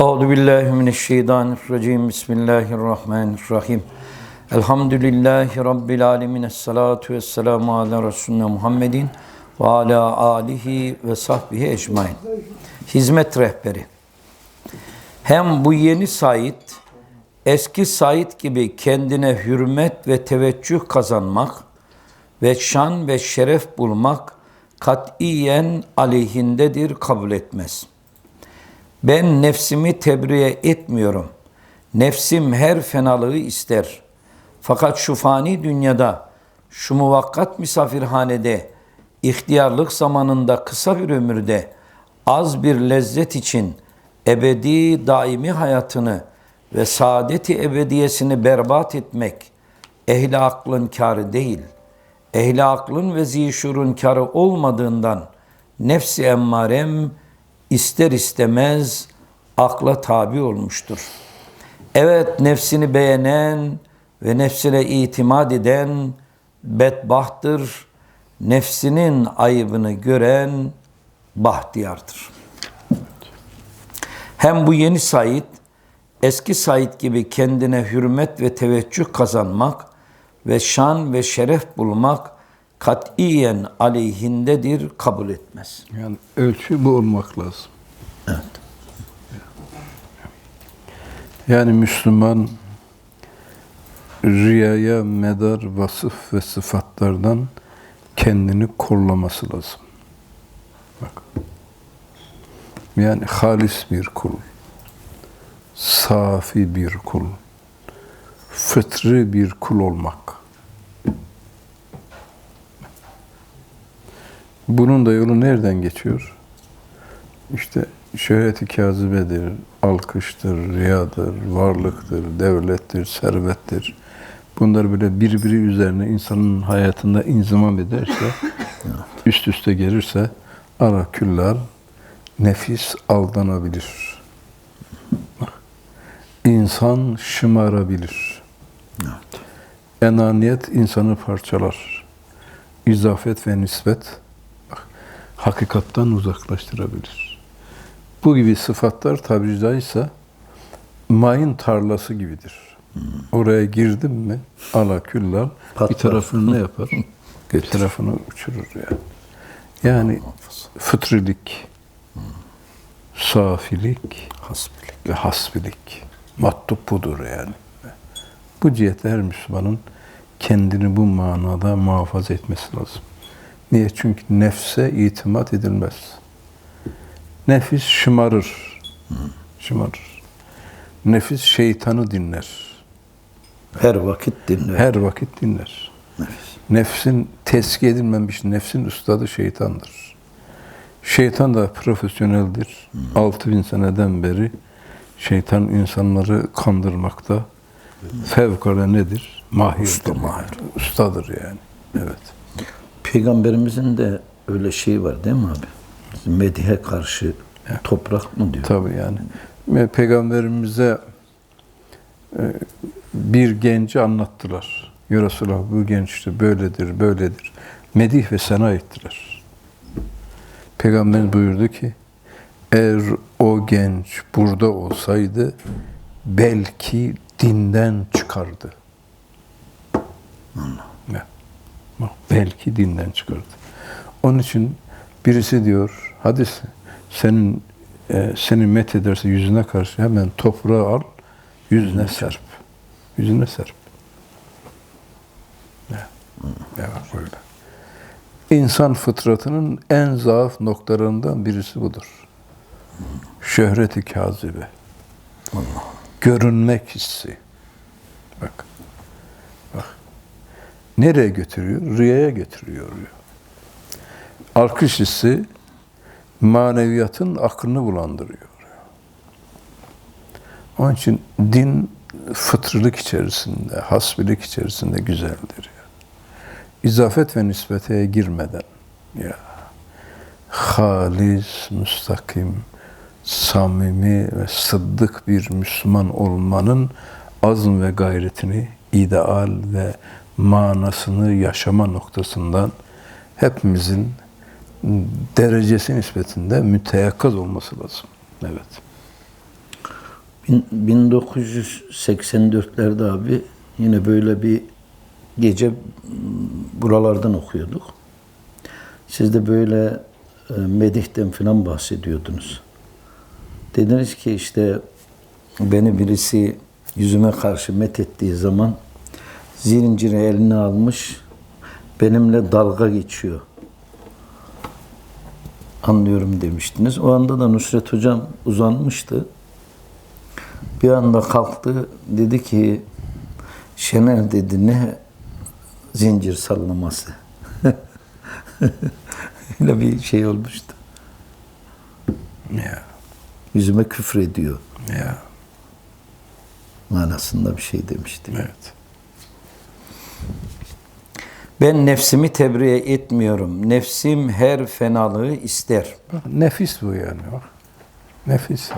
Euzu billahi mineşşeytanirracim. Bismillahirrahmanirrahim. Elhamdülillahi rabbil alamin. Essalatu vesselamu ala resulina Muhammedin ve ala alihi ve sahbihi ecmaîn. Hizmet rehberi. Hem bu yeni Said eski Said gibi kendine hürmet ve teveccüh kazanmak ve şan ve şeref bulmak katiyen aleyhindedir kabul etmez.'' Ben nefsimi tebriye etmiyorum. Nefsim her fenalığı ister. Fakat şu fani dünyada, şu muvakkat misafirhanede, ihtiyarlık zamanında kısa bir ömürde, az bir lezzet için ebedi daimi hayatını ve saadeti ebediyesini berbat etmek, ehli aklın kârı değil, ehli aklın ve zişurun kârı olmadığından nefsi emmarem, ister istemez akla tabi olmuştur. Evet nefsini beğenen ve nefsine itimat eden bedbahtır. Nefsinin ayıbını gören bahtiyardır. Hem bu yeni Said eski Said gibi kendine hürmet ve teveccüh kazanmak ve şan ve şeref bulmak katiyen aleyhindedir, kabul etmez. Yani ölçü bu olmak lazım. Evet. Yani Müslüman riyaya medar vasıf ve sıfatlardan kendini kollaması lazım. Bak. Yani halis bir kul, safi bir kul, fıtri bir kul olmak. Bunun da yolu nereden geçiyor? İşte şöhreti kazibedir, alkıştır, riyadır, varlıktır, devlettir, servettir. Bunlar böyle birbiri üzerine insanın hayatında inzimam ederse, üst üste gelirse ara küllar nefis aldanabilir. İnsan şımarabilir. Enaniyet insanı parçalar. İzafet ve nispet hakikattan uzaklaştırabilir. Bu gibi sıfatlar tabiri caizse mayın tarlası gibidir. Hmm. Oraya girdim mi ala küllal bir tarafını ne yapar? bir tarafını uçurur yani. Yani fıtrilik, hmm. safilik hasbilik. ve hasbilik. Mattup budur yani. Bu cihette her Müslümanın kendini bu manada muhafaza etmesi lazım. Niye? Çünkü nefse itimat edilmez. Nefis şımarır. Şımarır. Nefis şeytanı dinler. Her vakit dinler. Her vakit dinler. Nefis. Nefsin teski edilmemiş nefsin ustadı şeytandır. Şeytan da profesyoneldir. Hmm. 6000 seneden beri şeytan insanları kandırmakta hmm. fevkalade nedir? Mahirdir. Usta, mahir. Ustadır yani. Evet. Peygamberimizin de öyle şey var değil mi abi? Medihe karşı toprak mı diyor? Tabii yani. Peygamberimize e, bir genci anlattılar. Ya Resulallah bu genç işte böyledir, böyledir. Medih ve sena ettiler. Peygamberimiz buyurdu ki, eğer o genç burada olsaydı belki dinden çıkardı. Allah. Belki dinden çıkardı. Onun için birisi diyor, hadi senin e, seni met ederse yüzüne karşı hemen toprağı al, yüzüne serp. Yüzüne serp. Ne? Var böyle. İnsan fıtratının en zaaf noktalarından birisi budur. Şöhreti kazibe. Allah. Görünmek hissi. Bak. Nereye götürüyor? Rüyaya götürüyor. Alkış hissi maneviyatın aklını bulandırıyor. Onun için din fıtrılık içerisinde, hasbilik içerisinde güzeldir. İzafet ve nispeteye girmeden ya halis, müstakim, samimi ve sıddık bir Müslüman olmanın azm ve gayretini ideal ve manasını yaşama noktasından hepimizin derecesi nispetinde müteyakkaz olması lazım. Evet. Bin- 1984'lerde abi yine böyle bir gece buralardan okuyorduk. Siz de böyle e, Medih'ten falan bahsediyordunuz. Dediniz ki işte beni birisi yüzüme karşı met ettiği zaman zinciri eline almış benimle dalga geçiyor. Anlıyorum demiştiniz. O anda da Nusret Hocam uzanmıştı. Bir anda kalktı dedi ki Şener dedi ne zincir sallaması. Öyle bir şey olmuştu. Ya, Yüzüme küfür ediyor ya, manasında bir şey demişti. evet. Ben nefsimi tebriğe etmiyorum. Nefsim her fenalığı ister. Nefis bu yani. Bak. Nefis.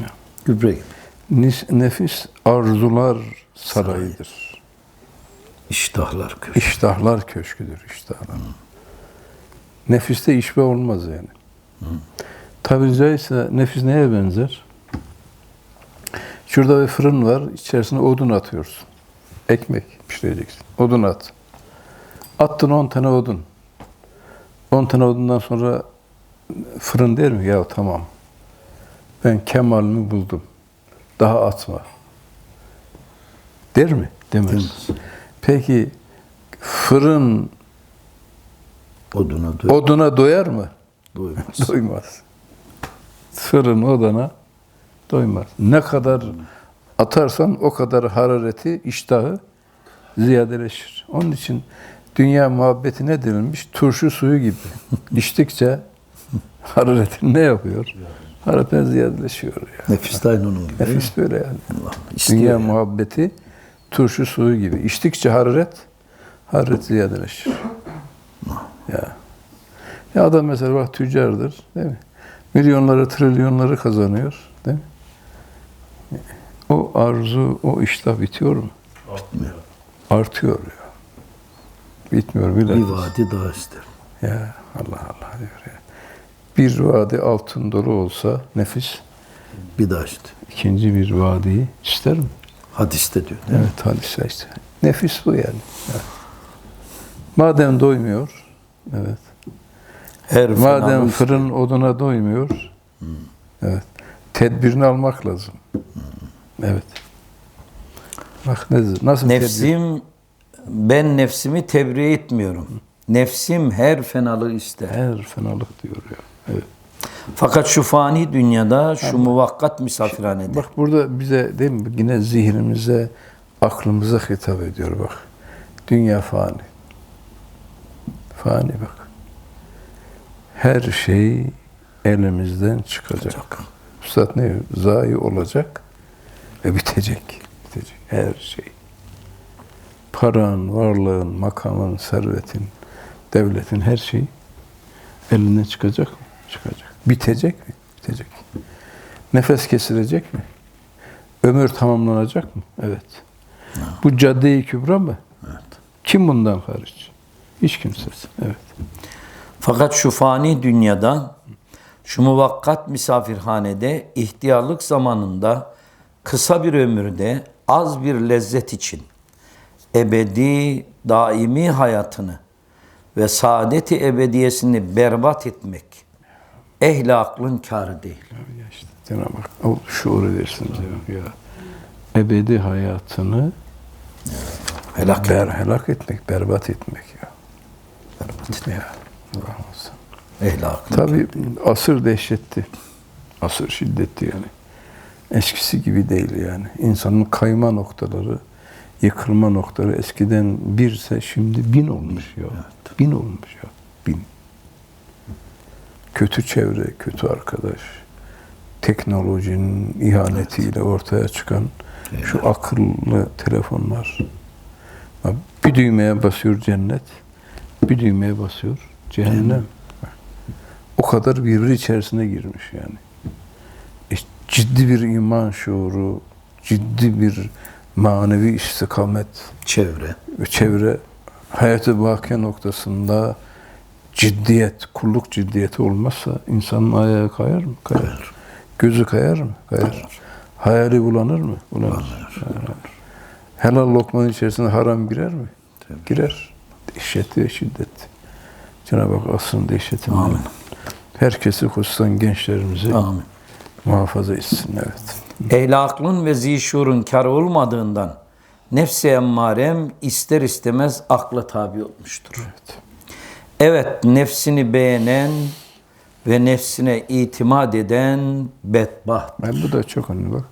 ya. Gübre Nefis arzular sarayıdır. İştahlar köşe. İştahlar köşküdür iştahlar. Nefiste işbe olmaz yani. Tabiri caizse nefis neye benzer? Şurada bir fırın var, içerisine odun atıyorsun. Ekmek pişireceksin. Odun at. Attın 10 tane odun. 10 tane odundan sonra fırın der mi? Ya tamam. Ben kemalimi buldum. Daha atma. Der mi? Demez. Demez. Peki fırın Oduna doy- oduna doyar mı? doymaz. Doymaz. Fırın odana doymaz. Ne kadar atarsan o kadar harareti, iştahı ziyadeleşir. Onun için dünya muhabbeti ne denilmiş? Turşu suyu gibi. İçtikçe hararetin ne yapıyor? Hararetin ziyadeleşiyor. Yani. Nefis de aynı onun gibi. Nefis böyle yani. Allah Dünya yani. muhabbeti turşu suyu gibi. İçtikçe hararet, hararet ziyadeleşir. Ya. Ya adam mesela bak tüccardır, değil mi? Milyonları, trilyonları kazanıyor, değil mi? O arzu, o iştah bitiyor mu? Bitmiyor. Artıyor ya. Bitmiyor Bir bilakis. vadi daha ister. Ya Allah Allah diyor ya. Bir vadi altın dolu olsa nefis, Bir daha ister. ikinci bir vadiyi ister mi? Hadiste diyor? Evet hadise işte. Nefis bu yani. Evet. Madem doymuyor, evet. Her Madem fırın oduna doymuyor, evet. Tedbirini almak lazım. Evet. Bak ne, nasıl tedbir? Nefsim, ben nefsimi tebriğe etmiyorum. Nefsim her fenalığı ister. Her fenalık diyor ya. Evet. Fakat şu fani dünyada, şu muvakkat misafirhanede. Bak burada bize değil mi yine zihnimize, aklımıza hitap ediyor bak. Dünya fani. Fani bak. Her şey elimizden çıkacak. Üstad ne? Zayi olacak ve bitecek. Bitecek her şey. Paran, varlığın, makamın, servetin, devletin her şey elinden çıkacak mı? Çıkacak. Bitecek mi? Bitecek. Nefes kesilecek mi? Ömür tamamlanacak mı? Evet. Bu cadde-i kübra mı? Evet. Kim bundan hariç? Hiç kimse. Evet. Fakat şu fani dünyada, şu muvakkat misafirhanede, ihtiyarlık zamanında, kısa bir ömürde, az bir lezzet için, ebedi, daimi hayatını ve saadeti ebediyesini berbat etmek, ehli aklın kârı değil. Ya işte Cenab-ı Hak o şuuru versin diyor ya. Ebedi hayatını Helak ber, helak etmek, berbat etmek ya. Berbat etmek. Ya. Allah olsun. ehli aklın. Tabii asır dehşetti. Asır şiddetli yani. Eskisi gibi değil yani. İnsanın kayma noktaları, yıkılma noktaları eskiden birse şimdi bin olmuş ya. Bin olmuş ya. Bin. Kötü çevre, kötü arkadaş, teknolojinin ihanetiyle ortaya çıkan şu akıllı telefonlar. Bir düğmeye basıyor cennet, bir düğmeye basıyor cehennem. O kadar birbiri içerisine girmiş yani. Ciddi bir iman şuuru, ciddi bir manevi istikamet, Çevre. çevre hayatı bakiye noktasında ciddiyet, kulluk ciddiyeti olmazsa insanın ayağı kayar mı? Kayar. Gözü kayar mı? Kayar. Hayali bulanır mı? Bulanır. Ha. Helal lokmanın içerisine haram girer mi? Girer. Dehşetli ve şiddetli. Cenab-ı Hak asrın dehşetinden Amin. herkesi hususan gençlerimizi Amin. Muhafaza etsin. Evet. Ehli aklın ve zişurun kar olmadığından nefsi emmarem ister istemez akla tabi olmuştur. evet. Evet nefsini beğenen ve nefsine itimat eden bedbaht Ben bu da çok önemli bak.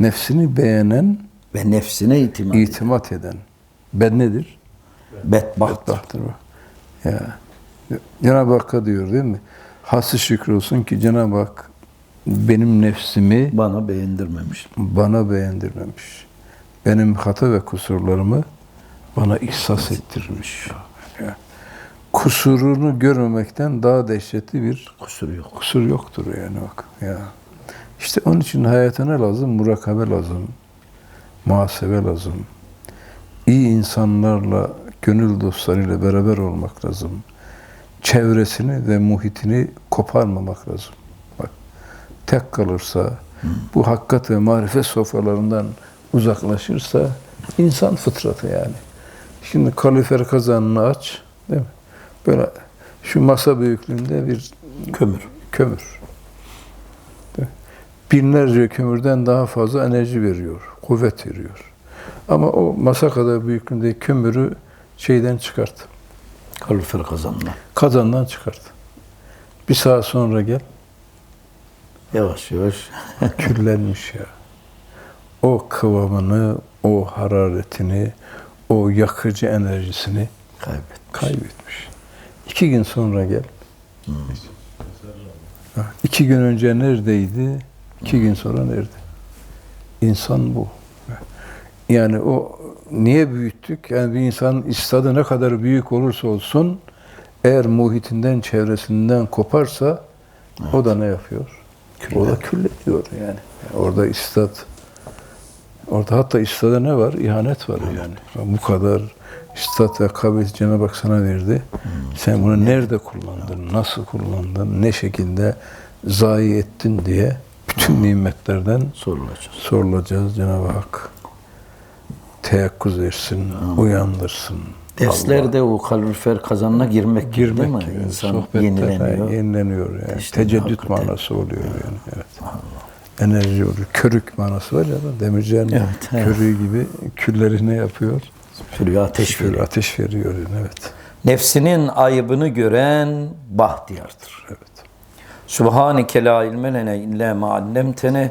Nefsini beğenen, ve nefsine itimat eden itimat eden. Ben nedir? bedbaht. Bahtır bak. Ya. Cenab-ı Hakk'a diyor değil mi? Hası şükür olsun ki Cenab-ı Hak benim nefsimi Bana beğendirmemiş. bana beğendirmemiş. Benim hata ve kusurlarımı bana ihsas ettirmiş. Kusurunu görmemekten daha dehşetli bir Kusuru yok. kusur yoktur yani bak. Ya. İşte onun için hayata ne lazım? Murakabe lazım. Muhasebe lazım. İyi insanlarla, gönül dostlarıyla beraber olmak lazım. Çevresini ve muhitini koparmamak lazım. Tek kalırsa, bu hakikat ve marifet sofralarından uzaklaşırsa insan fıtratı yani. Şimdi kalorifer kazanını aç, değil mi? Böyle şu masa büyüklüğünde bir Kömür. kömür. Binlerce kömürden daha fazla enerji veriyor, kuvvet veriyor. Ama o masa kadar büyüklüğünde kömürü şeyden çıkart, Kalorifer kazanma. kazandan çıkart. Bir saat sonra gel, Yavaş yavaş. küllenmiş ya. O kıvamını, o hararetini, o yakıcı enerjisini Kaybet. kaybetmiş. İki gün sonra gel. Ha, İki gün önce neredeydi? İki gün sonra nerede? İnsan bu. Yani o niye büyüttük? Yani bir insanın istadı ne kadar büyük olursa olsun eğer muhitinden, çevresinden koparsa o da ne yapıyor? O da külleniyor yani. Orada istat Orada hatta istada ne var? İhanet var yani. Bu kadar istat ve kabiliyet Cenab-ı Hak sana verdi. Sen bunu nerede kullandın? Nasıl kullandın? Ne şekilde zayi ettin diye bütün nimetlerden Sorulacağız. sorulacağız Cenab-ı Hak. Teyakkuz etsin, uyandırsın. Derslerde o kalorifer kazanına girmek, Girmek değil mi? İnsan sohbetler, yenileniyor. yenileniyor yani. İşte Teceddüt hakikaten. manası oluyor yani. Evet. Enerji oluyor. Körük manası var ya da demircilerin Evet, evet. körüğü gibi külleri ne yapıyor? Sürüyor ateş Kül veriyor. ateş veriyor yani evet. Nefsinin ayıbını gören bahtiyardır. Evet. Subhaneke la ilme lene illa ma allamtene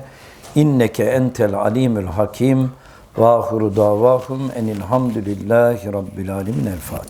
inneke entel alimul hakim ve ahiru davahum enilhamdülillahi rabbil alemin el Fatiha.